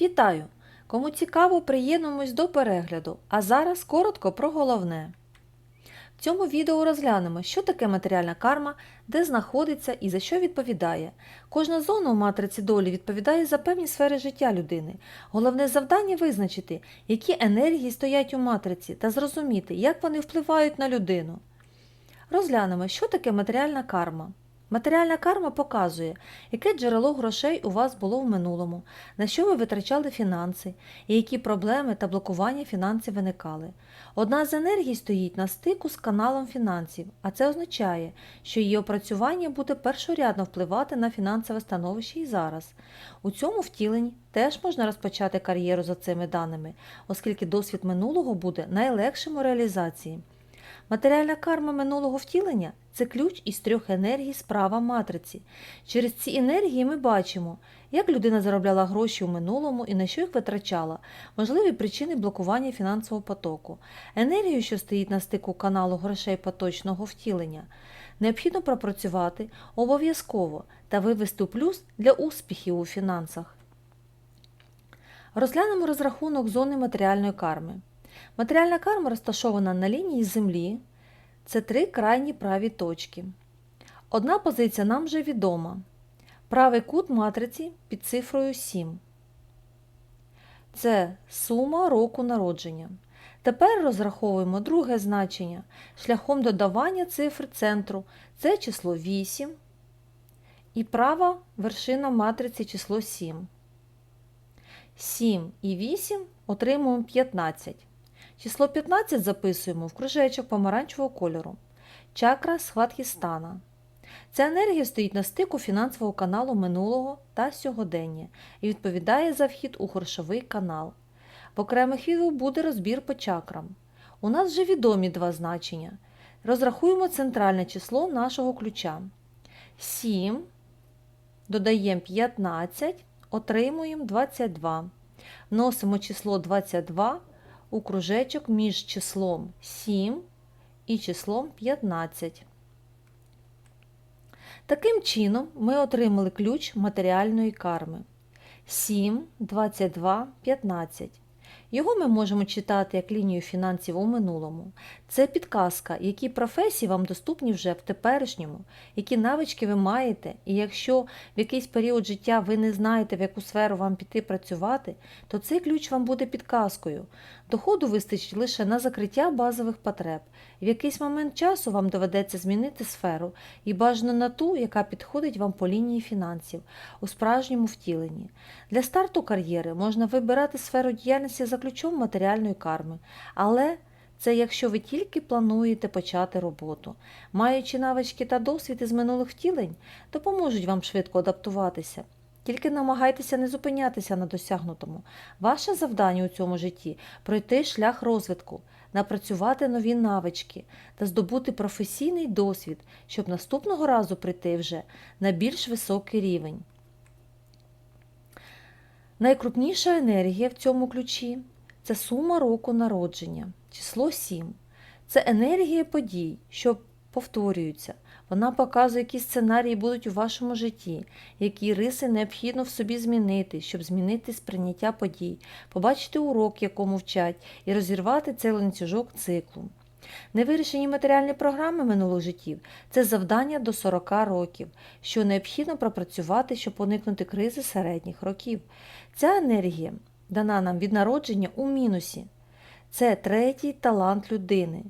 Вітаю! Кому цікаво, приєднуємось до перегляду, а зараз коротко про головне. В цьому відео розглянемо, що таке матеріальна карма, де знаходиться і за що відповідає. Кожна зона у матриці долі відповідає за певні сфери життя людини. Головне завдання визначити, які енергії стоять у матриці, та зрозуміти, як вони впливають на людину. Розглянемо, що таке матеріальна карма. Матеріальна карма показує, яке джерело грошей у вас було в минулому, на що ви витрачали фінанси, і які проблеми та блокування фінансів виникали. Одна з енергій стоїть на стику з каналом фінансів, а це означає, що її опрацювання буде першорядно впливати на фінансове становище і зараз. У цьому втіленні теж можна розпочати кар'єру за цими даними, оскільки досвід минулого буде найлегшим у реалізації. Матеріальна карма минулого втілення це ключ із трьох енергій справа матриці. Через ці енергії ми бачимо, як людина заробляла гроші у минулому і на що їх витрачала, можливі причини блокування фінансового потоку, енергію, що стоїть на стику каналу грошей поточного втілення. Необхідно пропрацювати обов'язково та вивести у плюс для успіхів у фінансах. Розглянемо розрахунок зони матеріальної карми. Матеріальна карма розташована на лінії Землі. Це три крайні праві точки. Одна позиція нам вже відома. Правий кут матриці під цифрою 7. Це сума року народження. Тепер розраховуємо друге значення шляхом додавання цифр центру. Це число 8. І права вершина матриці число 7. 7 і 8 отримуємо 15. Число 15 записуємо в кружечок помаранчевого кольору. Чакра Схватхістана. Ця енергія стоїть на стику фінансового каналу минулого та сьогодення і відповідає за вхід у грошовий канал. В окремих відео буде розбір по чакрам. У нас вже відомі два значення. Розрахуємо центральне число нашого ключа. 7, додаємо 15, отримуємо 22. Вносимо число 22 у кружечок між числом 7 і числом 15. Таким чином, ми отримали ключ матеріальної карми 7, 22, 15. Його ми можемо читати як лінію фінансів у минулому. Це підказка, які професії вам доступні вже в теперішньому, які навички ви маєте, і якщо в якийсь період життя ви не знаєте, в яку сферу вам піти працювати, то цей ключ вам буде підказкою. Доходу вистачить лише на закриття базових потреб. В якийсь момент часу вам доведеться змінити сферу і бажано на ту, яка підходить вам по лінії фінансів у справжньому втіленні. Для старту кар'єри можна вибирати сферу діяльності за ключом матеріальної карми, але це якщо ви тільки плануєте почати роботу. Маючи навички та досвід із минулих втілень, допоможуть вам швидко адаптуватися. Тільки намагайтеся не зупинятися на досягнутому. Ваше завдання у цьому житті пройти шлях розвитку, напрацювати нові навички та здобути професійний досвід, щоб наступного разу прийти вже на більш високий рівень. Найкрупніша енергія в цьому ключі це сума року народження, число 7. Це енергія подій, що повторюються. Вона показує, які сценарії будуть у вашому житті, які риси необхідно в собі змінити, щоб змінити сприйняття подій, побачити урок, якому вчать, і розірвати цей ланцюжок циклу. Невирішені матеріальні програми минулих життів це завдання до 40 років, що необхідно пропрацювати, щоб уникнути кризи середніх років. Ця енергія дана нам від народження у мінусі. Це третій талант людини,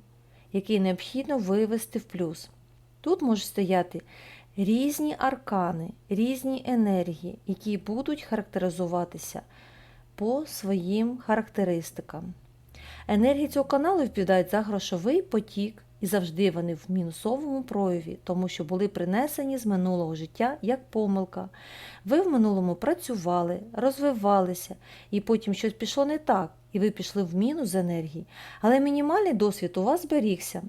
який необхідно вивести в плюс. Тут можуть стояти різні аркани, різні енергії, які будуть характеризуватися по своїм характеристикам. Енергії цього каналу відповідають за грошовий потік, і завжди вони в мінусовому прояві, тому що були принесені з минулого життя як помилка. Ви в минулому працювали, розвивалися, і потім щось пішло не так, і ви пішли в мінус з енергії, але мінімальний досвід у вас зберігся.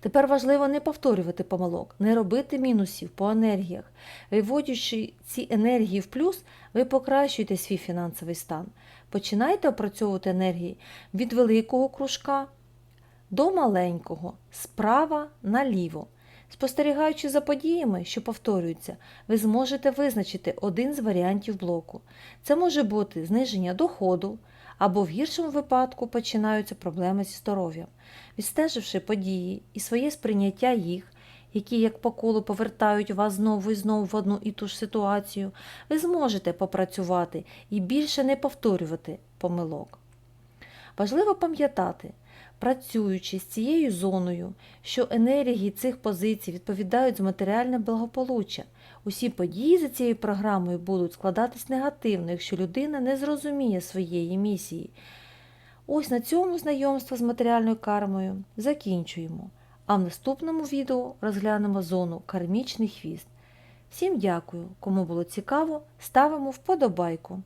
Тепер важливо не повторювати помилок, не робити мінусів по енергіях. Виводячи ці енергії в плюс, ви покращуєте свій фінансовий стан. Починайте опрацьовувати енергії від великого кружка до маленького, справа наліво. Спостерігаючи за подіями, що повторюються, ви зможете визначити один з варіантів блоку. Це може бути зниження доходу, або в гіршому випадку починаються проблеми зі здоров'ям. Відстеживши події і своє сприйняття їх, які як по колу повертають вас знову і знову в одну і ту ж ситуацію, ви зможете попрацювати і більше не повторювати помилок. Важливо пам'ятати, працюючи з цією зоною, що енергії цих позицій відповідають за матеріальне благополуччя. Усі події за цією програмою будуть складатись негативно, якщо людина не зрозуміє своєї місії. Ось на цьому знайомство з матеріальною кармою закінчуємо. А в наступному відео розглянемо зону кармічний хвіст. Всім дякую, кому було цікаво, ставимо вподобайку.